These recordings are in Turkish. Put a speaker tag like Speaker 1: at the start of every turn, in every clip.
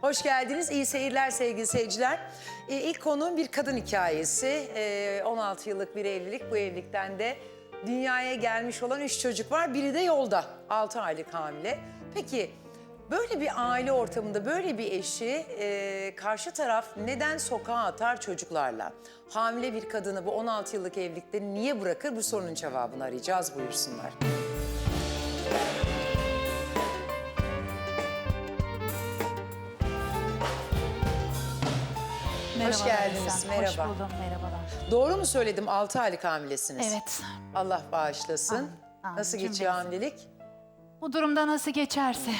Speaker 1: Hoş geldiniz. İyi seyirler sevgili seyirciler. Ee, ilk konuğum bir kadın hikayesi. Ee, 16 yıllık bir evlilik. Bu evlilikten de dünyaya gelmiş olan 3 çocuk var. Biri de yolda. 6 aylık hamile. Peki böyle bir aile ortamında böyle bir eşi e, karşı taraf neden sokağa atar çocuklarla? Hamile bir kadını bu 16 yıllık evlilikte niye bırakır? Bu sorunun cevabını arayacağız. Buyursunlar.
Speaker 2: Merhabalar
Speaker 1: geldiniz,
Speaker 2: Esen,
Speaker 1: merhaba.
Speaker 2: Hoş buldum, merhabalar.
Speaker 1: Doğru mu söyledim 6 aylık hamilesiniz?
Speaker 2: Evet.
Speaker 1: Allah bağışlasın.
Speaker 2: Amin.
Speaker 1: Nasıl
Speaker 2: Cümlemize.
Speaker 1: geçiyor hamilelik?
Speaker 2: Bu durumda nasıl geçerse.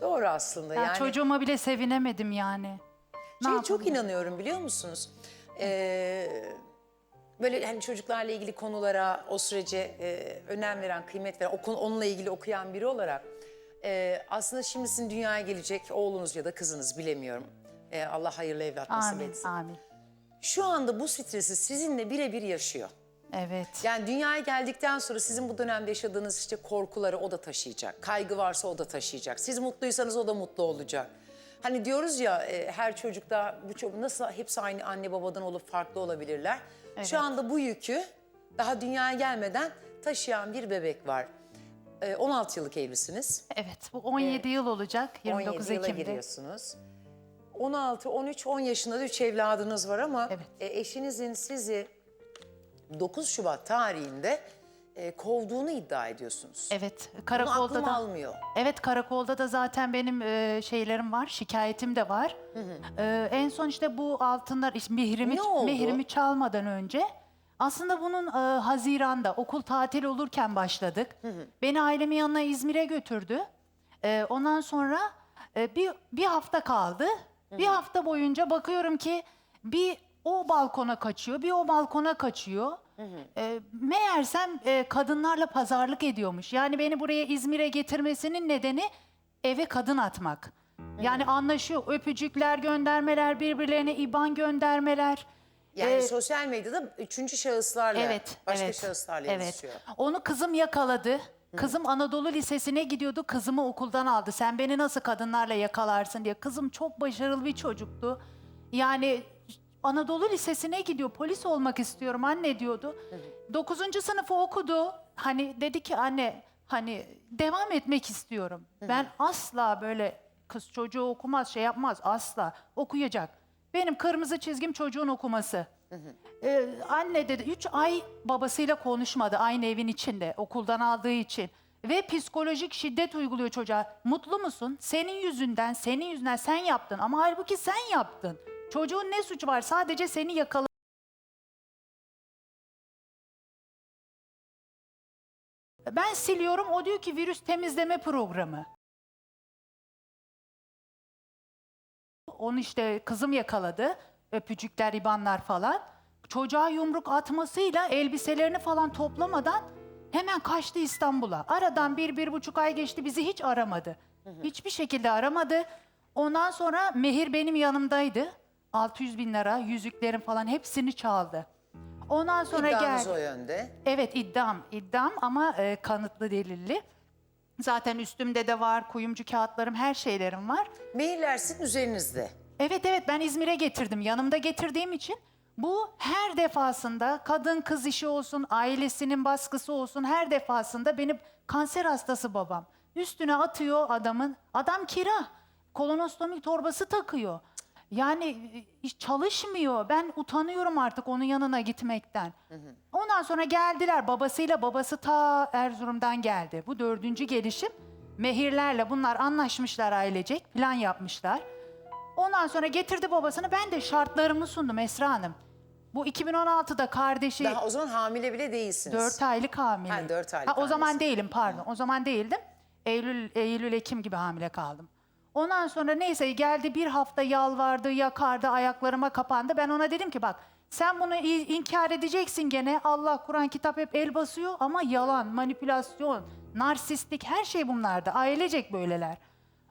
Speaker 1: Doğru aslında
Speaker 2: Ya
Speaker 1: yani.
Speaker 2: çocuğuma bile sevinemedim yani. Ne
Speaker 1: Şeye çok
Speaker 2: yapabilirim?
Speaker 1: inanıyorum biliyor musunuz? Ee, böyle hani çocuklarla ilgili konulara o sürece e, önem veren, kıymet veren, o konu, onunla ilgili okuyan biri olarak e, aslında şimdi sizin dünyaya gelecek oğlunuz ya da kızınız bilemiyorum. E, Allah hayırlı evlat nasip
Speaker 2: Amin,
Speaker 1: etsin.
Speaker 2: amin.
Speaker 1: Şu anda bu stresi sizinle birebir yaşıyor.
Speaker 2: Evet.
Speaker 1: Yani dünyaya geldikten sonra sizin bu dönemde yaşadığınız işte korkuları o da taşıyacak. Kaygı varsa o da taşıyacak. Siz mutluysanız o da mutlu olacak. Hani diyoruz ya e, her çocukta bu çocuk nasıl hepsi aynı anne babadan olup farklı olabilirler.
Speaker 2: Evet.
Speaker 1: Şu anda bu yükü daha dünyaya gelmeden taşıyan bir bebek var. E, 16 yıllık evlisiniz.
Speaker 2: Evet, bu 17 yıl olacak. 29
Speaker 1: 17 yıla
Speaker 2: Ekim'de.
Speaker 1: giriyorsunuz. 16, 13, 10 yaşında da 3 evladınız var ama
Speaker 2: Evet.
Speaker 1: e, eşinizin sizi 9 Şubat tarihinde e, kovduğunu iddia ediyorsunuz.
Speaker 2: Evet,
Speaker 1: Bunu
Speaker 2: karakolda
Speaker 1: aklım
Speaker 2: da.
Speaker 1: almıyor.
Speaker 2: Evet, karakolda da zaten benim e, şeylerim var, şikayetim de var. E, en son işte bu altınlar, işte
Speaker 1: Ne oldu?
Speaker 2: mehrimi çalmadan önce aslında bunun e, Haziran'da okul tatil olurken başladık. Beni ailemin yanına İzmir'e götürdü. E, ondan sonra e, bir bir hafta kaldı. Bir hafta boyunca bakıyorum ki bir o balkona kaçıyor, bir o balkona kaçıyor. E, meğersem e, kadınlarla pazarlık ediyormuş. Yani beni buraya İzmir'e getirmesinin nedeni eve kadın atmak. Yani anlaşıyor. Öpücükler göndermeler, birbirlerine IBAN göndermeler.
Speaker 1: Yani
Speaker 2: Ee,
Speaker 1: sosyal medyada üçüncü şahıslarla,
Speaker 2: Evet,
Speaker 1: başka
Speaker 2: evet,
Speaker 1: şahıslarla
Speaker 2: evet.
Speaker 1: yazışıyor.
Speaker 2: Onu kızım yakaladı. Kızım Anadolu Lisesi'ne gidiyordu. Kızımı okuldan aldı. Sen beni nasıl kadınlarla yakalarsın diye. Kızım çok başarılı bir çocuktu. Yani Anadolu Lisesi'ne gidiyor. Polis olmak istiyorum anne diyordu. Dokuzuncu sınıfı okudu. Hani dedi ki anne hani devam etmek istiyorum. Ben asla böyle kız çocuğu okumaz şey yapmaz asla okuyacak. Benim kırmızı çizgim çocuğun okuması. Ee, anne dedi 3 ay babasıyla konuşmadı aynı evin içinde okuldan aldığı için. Ve psikolojik şiddet uyguluyor çocuğa. Mutlu musun? Senin yüzünden, senin yüzünden sen yaptın. Ama halbuki sen yaptın. Çocuğun ne suçu var? Sadece seni yakaladı. Ben siliyorum. O diyor ki virüs temizleme programı. Onu işte kızım yakaladı. Öpücükler, ibanlar falan. Çocuğa yumruk atmasıyla elbiselerini falan toplamadan hemen kaçtı İstanbul'a. Aradan bir, bir buçuk ay geçti bizi hiç aramadı. Hiçbir şekilde aramadı. Ondan sonra Mehir benim yanımdaydı. 600 bin lira, yüzüklerim falan hepsini çaldı. Ondan sonra
Speaker 1: İddianız
Speaker 2: geldi.
Speaker 1: o yönde.
Speaker 2: Evet iddiam, iddiam ama e, kanıtlı delilli. Zaten üstümde de var, kuyumcu kağıtlarım, her şeylerim var.
Speaker 1: Mailler sizin üzerinizde.
Speaker 2: Evet evet ben İzmir'e getirdim. Yanımda getirdiğim için bu her defasında kadın kız işi olsun, ailesinin baskısı olsun her defasında benim kanser hastası babam. Üstüne atıyor adamın. Adam kira. Kolonostomi torbası takıyor. Yani e, hiç çalışmıyor. Ben utanıyorum artık onun yanına gitmekten. Ondan sonra geldiler babasıyla. Babası ta Erzurum'dan geldi. Bu dördüncü gelişim. Mehirlerle bunlar anlaşmışlar ailecek. Plan yapmışlar. Ondan sonra getirdi babasını. Ben de şartlarımı sundum Esra Hanım. Bu 2016'da kardeşi
Speaker 1: Daha o zaman hamile bile değilsiniz.
Speaker 2: 4 aylık hamile.
Speaker 1: Ha, dört aylık
Speaker 2: Ha, o zaman
Speaker 1: hamilesin.
Speaker 2: değilim pardon. O zaman değildim. Eylül, Eylül, Ekim gibi hamile kaldım. Ondan sonra neyse geldi bir hafta yalvardı, yakardı, ayaklarıma kapandı. Ben ona dedim ki bak sen bunu inkar edeceksin gene. Allah, Kur'an, kitap hep el basıyor ama yalan, manipülasyon, narsistlik her şey bunlarda. Ailecek böyleler.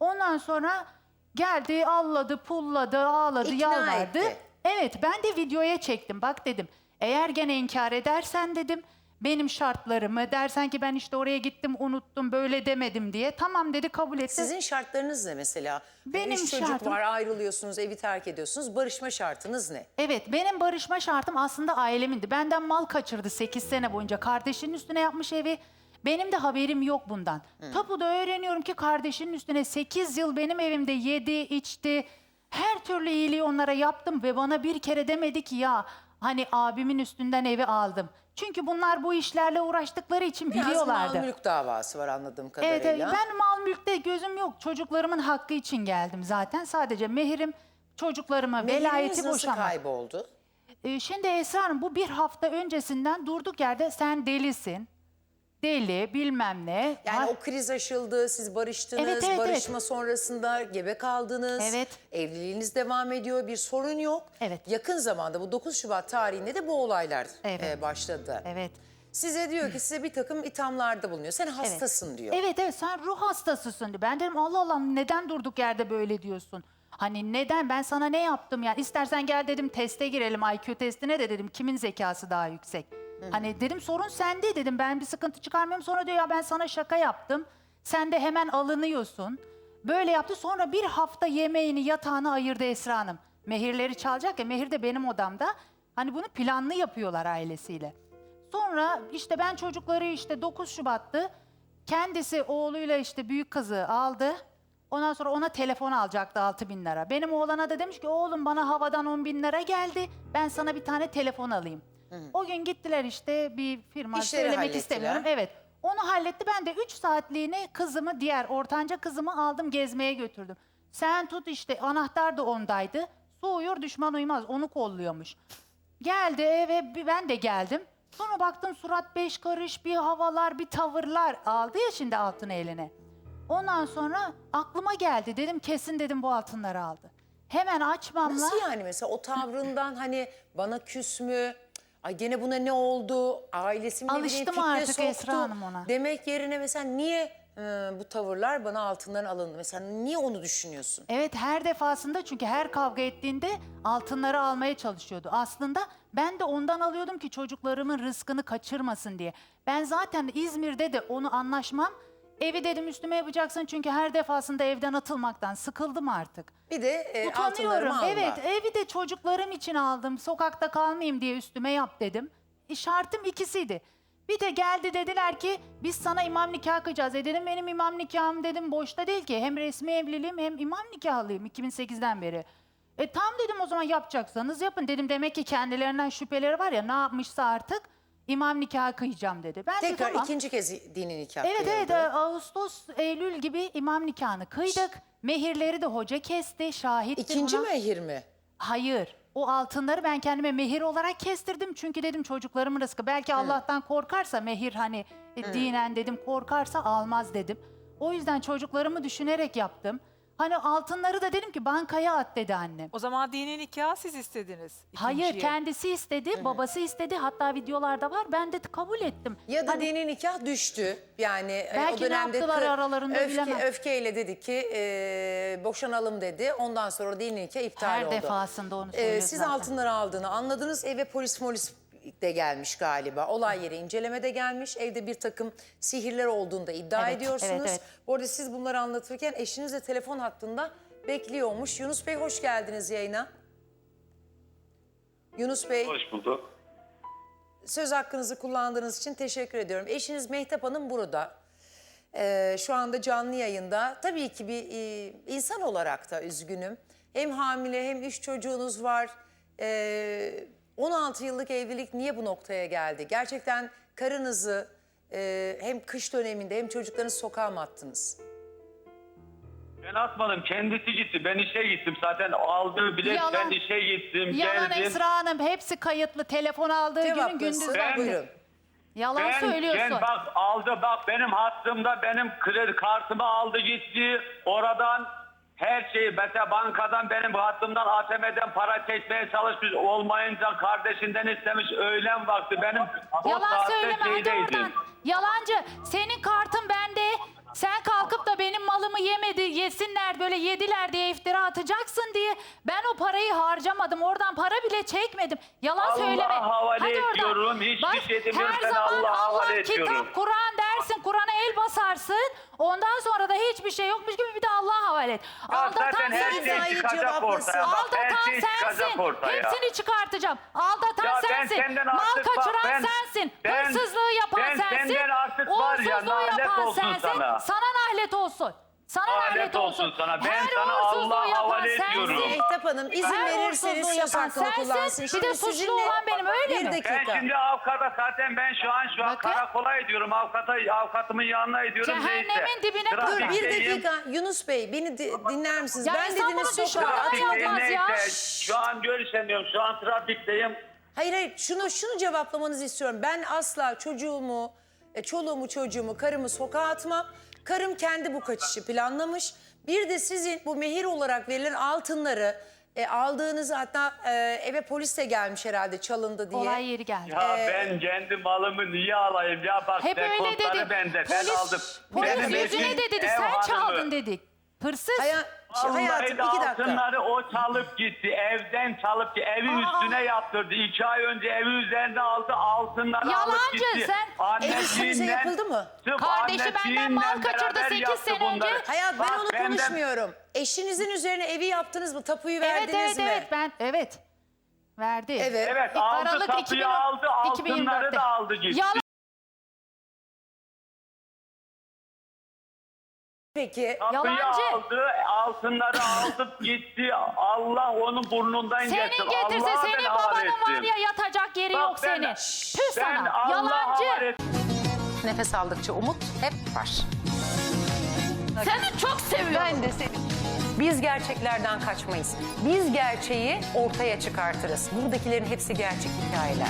Speaker 2: Ondan sonra geldi, alladı, pulladı, ağladı,
Speaker 1: İkna
Speaker 2: yalvardı.
Speaker 1: etti.
Speaker 2: Evet ben de videoya çektim. Bak dedim eğer gene inkar edersen dedim benim şartlarımı dersen ki ben işte oraya gittim unuttum böyle demedim diye tamam dedi kabul etti.
Speaker 1: Sizin şartlarınız ne mesela? Hani
Speaker 2: Benim
Speaker 1: Üç çocuk
Speaker 2: şartım-
Speaker 1: var ayrılıyorsunuz evi terk ediyorsunuz. Barışma şartınız ne?
Speaker 2: Evet benim barışma şartım aslında ailemindi. Benden mal kaçırdı 8 sene boyunca. Kardeşinin üstüne yapmış evi. Benim de haberim yok bundan. Tapuda öğreniyorum ki kardeşinin üstüne 8 yıl benim evimde yedi, içti. Her türlü iyiliği onlara yaptım ve bana bir kere demedi ki ya hani abimin üstünden evi aldım. Çünkü bunlar bu işlerle uğraştıkları için
Speaker 1: Biraz
Speaker 2: biliyorlardı.
Speaker 1: mal mülk davası var anladığım kadarıyla.
Speaker 2: Evet, evet ben mal mülkte gözüm yok. Çocuklarımın hakkı için geldim zaten. Sadece mehirim, çocuklarıma
Speaker 1: Mehiriniz
Speaker 2: velayeti
Speaker 1: nasıl
Speaker 2: boşanmak.
Speaker 1: kayboldu?
Speaker 2: Ee, şimdi Esra Hanım bu bir hafta öncesinden durduk yerde sen delisin. Deli bilmem ne.
Speaker 1: Yani
Speaker 2: Ha-
Speaker 1: o kriz aşıldı, siz barıştınız,
Speaker 2: Evet, evet,
Speaker 1: barışma sonrasında gebe kaldınız.
Speaker 2: Evet.
Speaker 1: Evliliğiniz devam ediyor, bir sorun yok.
Speaker 2: Evet.
Speaker 1: Yakın zamanda bu 9 Şubat tarihinde de bu olaylar
Speaker 2: Evet.
Speaker 1: e, başladı.
Speaker 2: Evet.
Speaker 1: Size diyor ki size bir takım ithamlarda bulunuyor. Sen hastasın diyor.
Speaker 2: Evet evet sen ruh hastasısın diyor. Ben dedim Allah Allah neden durduk yerde böyle diyorsun? Hani neden ben sana ne yaptım yani istersen gel dedim teste girelim IQ testine de dedim kimin zekası daha yüksek. Hani dedim sorun sende dedim ben bir sıkıntı çıkarmıyorum sonra diyor ya ben sana şaka yaptım. Sen de hemen alınıyorsun. Böyle yaptı sonra bir hafta yemeğini yatağını ayırdı Esra Hanım. Mehirleri çalacak ya mehir de benim odamda. Hani bunu planlı yapıyorlar ailesiyle. Sonra işte ben çocukları işte 9 Şubat'tı. Kendisi oğluyla işte büyük kızı aldı. Ondan sonra ona telefon alacaktı 6 bin lira. Benim oğlana da demiş ki oğlum bana havadan 10 bin lira geldi. Ben sana bir tane telefon alayım. O gün gittiler işte bir firma
Speaker 1: İşleri
Speaker 2: söylemek
Speaker 1: hallettiler.
Speaker 2: istemiyorum. Evet onu halletti. Ben de 3 saatliğine kızımı diğer ortanca kızımı aldım gezmeye götürdüm. Sen tut işte anahtar da ondaydı. Su uyur düşman uyumaz onu kolluyormuş. Geldi eve ben de geldim. Sonra baktım surat beş karış bir havalar bir tavırlar aldı ya şimdi altını eline. Ondan sonra aklıma geldi dedim kesin dedim bu altınları aldı. Hemen açmamla
Speaker 1: Nasıl yani mesela o tavrından hani bana küs mü? Ay gene buna ne oldu? Ailesi mi
Speaker 2: Alıştım
Speaker 1: fitne
Speaker 2: artık
Speaker 1: soktu?
Speaker 2: Esra Hanım ona.
Speaker 1: Demek yerine mesela niye e, bu tavırlar bana altından alındı? Mesela niye onu düşünüyorsun?
Speaker 2: Evet her defasında çünkü her kavga ettiğinde altınları almaya çalışıyordu. Aslında ben de ondan alıyordum ki çocuklarımın rızkını kaçırmasın diye. Ben zaten İzmir'de de onu anlaşmam. Evi dedim üstüme yapacaksın çünkü her defasında evden atılmaktan sıkıldım artık.
Speaker 1: Bir de e, altınlarımı
Speaker 2: Utanıyorum. Evet, evi de çocuklarım için aldım. Sokakta kalmayayım diye üstüme yap dedim. E, şartım ikisiydi. Bir de geldi dediler ki biz sana imam nikahı kıyacağız. E dedim benim imam nikahım dedim boşta değil ki. Hem resmi evliliğim hem imam nikahlıyım 2008'den beri. E tam dedim o zaman yapacaksanız yapın. Dedim demek ki kendilerinden şüpheleri var ya ne yapmışsa artık imam nikahı kıyacağım dedi. Ben de
Speaker 1: Tekrar
Speaker 2: tamam.
Speaker 1: ikinci kez dini nikah
Speaker 2: Evet evet
Speaker 1: kıyıldı.
Speaker 2: e, Ağustos, Eylül gibi imam nikahını kıydık. Mehirleri de hoca kesti, şahitti
Speaker 1: İkinci
Speaker 2: buna.
Speaker 1: mehir mi?
Speaker 2: Hayır. O altınları ben kendime mehir olarak kestirdim. Çünkü dedim çocuklarımın rızkı. Belki Allah'tan korkarsa mehir hani e, dinen dedim korkarsa almaz dedim. O yüzden çocuklarımı düşünerek yaptım. Hani altınları da dedim ki bankaya at dedi annem.
Speaker 3: O zaman dini nikah siz istediniz.
Speaker 2: Hayır
Speaker 3: ikinciye.
Speaker 2: kendisi istedi, babası istedi. Hatta videolarda var. Ben de kabul ettim.
Speaker 1: Ya da
Speaker 2: Hani-
Speaker 1: dini nikah düştü. Yani e,
Speaker 2: Belki
Speaker 1: o
Speaker 2: ne
Speaker 1: dönemde
Speaker 2: yaptılar
Speaker 1: kı-
Speaker 2: aralarında
Speaker 1: öfke,
Speaker 2: bilemem.
Speaker 1: öfkeyle dedi ki e, boşanalım dedi. Ondan sonra dini nikah iptal
Speaker 2: Her
Speaker 1: oldu.
Speaker 2: defasında onu
Speaker 1: E,
Speaker 2: söylüyordu
Speaker 1: siz
Speaker 2: zaten.
Speaker 1: altınları aldığını anladınız. Eve polis molis de gelmiş galiba. Olay yeri incelemede gelmiş. Evde bir takım sihirler olduğunu da iddia
Speaker 2: Evet,
Speaker 1: ediyorsunuz.
Speaker 2: evet, evet.
Speaker 1: Bu arada siz bunları anlatırken eşiniz de telefon hattında bekliyormuş. Yunus Bey hoş geldiniz yayına. Yunus Bey
Speaker 4: Hoş bulduk.
Speaker 1: söz hakkınızı kullandığınız için teşekkür ediyorum. Eşiniz Mehtap Hanım burada. Ee, şu anda canlı yayında. Tabii ki bir e, insan olarak da üzgünüm. Hem hamile hem üç çocuğunuz var. Ee, 16 yıllık evlilik niye bu noktaya geldi? Gerçekten karınızı e, hem kış döneminde hem çocuklarınızı sokağa mı attınız?
Speaker 4: Ben atmadım. Kendisi gitti. Ben işe gittim. Zaten aldığı bilet
Speaker 2: Yalan.
Speaker 4: ben işe gittim.
Speaker 2: Yalan
Speaker 4: geldim.
Speaker 2: Esra Hanım hepsi kayıtlı. Telefon aldığı günün
Speaker 1: Cevaplasın.
Speaker 2: gündüz.
Speaker 4: Ben-
Speaker 1: Buyurun.
Speaker 2: Yalan
Speaker 4: Ben,
Speaker 2: söylüyorsun.
Speaker 4: ben bak aldı bak benim hattımda benim kredi kartımı aldı gitti. Oradan her şeyi mesela bankadan benim hattımdan ATM'den para çekmeye çalışmış olmayınca kardeşinden istemiş öğlen vakti benim o
Speaker 2: Yalan
Speaker 4: saatte
Speaker 2: söyleme hadi
Speaker 4: şeydeydim.
Speaker 2: oradan. Yalancı. Senin kartın bende. Sen malımı yemedi, yesinler böyle yediler diye iftira atacaksın diye ben o parayı harcamadım. Oradan para bile çekmedim. Yalan
Speaker 4: Allah'a
Speaker 2: söyleme.
Speaker 4: havale
Speaker 2: oradan.
Speaker 4: ediyorum. Hiçbir şey demiyorum.
Speaker 2: Her
Speaker 4: Ben
Speaker 2: zaman
Speaker 4: Allah'a
Speaker 2: Allah,
Speaker 4: havale ediyorum.
Speaker 2: kitap, Kur'an dersin, Kur'an'a el basarsın. Ondan sonra da hiçbir şey yokmuş gibi bir de Allah'a havale et.
Speaker 4: Ya zaten her
Speaker 2: sensin.
Speaker 4: şey
Speaker 1: Aynı
Speaker 4: çıkacak ortaya. Bak her
Speaker 2: Aldatan
Speaker 4: şey çıkacak
Speaker 2: sensin.
Speaker 4: ortaya.
Speaker 2: Hepsini çıkartacağım. Aldatan
Speaker 4: Ya ben
Speaker 2: sensin.
Speaker 4: senden
Speaker 2: Mal
Speaker 4: artık bak,
Speaker 2: kaçıran
Speaker 4: ben-
Speaker 2: sensin.
Speaker 4: ben-
Speaker 2: Hırsızlığı yapan
Speaker 4: ben
Speaker 2: sensin.
Speaker 4: senden artık var ya,
Speaker 2: uğursuzluğu yapan
Speaker 4: olsun
Speaker 2: sensin.
Speaker 4: Sana
Speaker 2: nahlet olsun. Sana
Speaker 4: Lanet
Speaker 2: lanet olsun.
Speaker 4: olsun sana. Ben
Speaker 2: Her
Speaker 4: sana
Speaker 2: uğursuzluğu
Speaker 4: Allah'a
Speaker 2: yapan
Speaker 4: havale
Speaker 2: sensin.
Speaker 4: ediyorum.
Speaker 1: Mehtap Hanım izin
Speaker 2: Her
Speaker 1: verirseniz
Speaker 2: uğursuzluğu
Speaker 1: söz
Speaker 2: yapan
Speaker 1: hakkını
Speaker 2: sensin,
Speaker 1: kullansın.
Speaker 2: bir de
Speaker 1: Şimdi
Speaker 2: suçlu olan benim, öyle
Speaker 1: bir
Speaker 2: mi?
Speaker 4: Ben
Speaker 1: dakika.
Speaker 4: şimdi avukata zaten ben şu an şu an
Speaker 2: Bakın.
Speaker 4: karakola gidiyorum. Avukata, avukatımın yanına gidiyorum.
Speaker 2: Cehennemin
Speaker 4: Neyse.
Speaker 2: dibine
Speaker 1: Dur
Speaker 4: Trafikteyim.
Speaker 1: bir dakika Yunus Bey beni di- dinler misiniz?
Speaker 2: Ya
Speaker 1: ben
Speaker 2: insan
Speaker 1: dediniz sokağa.
Speaker 4: Trafikteyim
Speaker 2: yapmaz ya.
Speaker 4: neyse. Şu an görüşemiyorum. Şu an trafikteyim.
Speaker 1: Hayır hayır şunu şunu cevaplamanızı istiyorum. Ben asla çocuğumu, e, çoluğumu çocuğumu, karımı sokağa atmam. Karım kendi bu kaçışı planlamış. Bir de sizin bu mehir olarak verilen altınları e, aldığınızı hatta e, eve polis de gelmiş herhalde çalındı diye.
Speaker 2: Olay yeri geldi.
Speaker 4: Ya
Speaker 1: Ee,
Speaker 4: ben kendi malımı niye alayım? Ya bak
Speaker 2: Hep öyle
Speaker 4: dekontları
Speaker 2: dedi.
Speaker 4: bende. ben
Speaker 2: Polis,
Speaker 4: aldım.
Speaker 2: polis
Speaker 4: Benim
Speaker 2: yüzüne
Speaker 4: eşim
Speaker 2: de dedi
Speaker 4: ev
Speaker 2: sen
Speaker 4: hanımı.
Speaker 2: çaldın dedik. Hırsız.
Speaker 1: Haya-
Speaker 4: Vallahi
Speaker 1: hayatım
Speaker 4: de
Speaker 1: iki dakika.
Speaker 4: altınları o çalıp gitti. Evden çalıp gitti. Evi
Speaker 2: Aa.
Speaker 4: üstüne yaptırdı. İki ay önce evi üzerine aldı. Altınları alıp
Speaker 2: Yalancı
Speaker 4: gitti.
Speaker 2: sen.
Speaker 1: Ev üstünüze yapıldı mı?
Speaker 4: Sırf
Speaker 2: Kardeşi benden
Speaker 4: annesiyle
Speaker 2: mal kaçırdı
Speaker 4: beraber
Speaker 2: sekiz
Speaker 4: yaptı
Speaker 2: sene
Speaker 4: bunları.
Speaker 2: önce.
Speaker 1: Hayat ben
Speaker 4: Bak,
Speaker 1: onu
Speaker 4: benden-
Speaker 1: konuşmuyorum. Eşinizin üzerine evi yaptınız mı? Tapuyu
Speaker 2: evet
Speaker 1: verdiniz
Speaker 2: evet
Speaker 1: mi?
Speaker 2: evet ben evet. Verdi.
Speaker 1: Evet.
Speaker 4: Evet aldı
Speaker 2: Aralık
Speaker 4: tapuyu
Speaker 2: 2010
Speaker 4: aldı. Altınları
Speaker 2: 2024'te.
Speaker 4: da aldı gitti.
Speaker 2: Yalan.
Speaker 1: Peki
Speaker 2: Yalancı.
Speaker 4: aldı, altınları aldı gitti. Allah onun burnundan
Speaker 2: Senin
Speaker 4: getir.
Speaker 2: getirse
Speaker 4: Allah'a
Speaker 2: senin
Speaker 4: ben
Speaker 2: babanın var ya yatacak yeri
Speaker 4: Bak
Speaker 2: yok
Speaker 4: ben-
Speaker 2: senin. Tüh
Speaker 4: Ben
Speaker 2: sana.
Speaker 4: Allah'a
Speaker 2: Yalancı.
Speaker 5: Nefes aldıkça umut hep var.
Speaker 2: Seni çok seviyorum.
Speaker 5: Ben de seni. Biz gerçeklerden kaçmayız. Biz gerçeği ortaya çıkartırız. Buradakilerin hepsi gerçek hikayeler.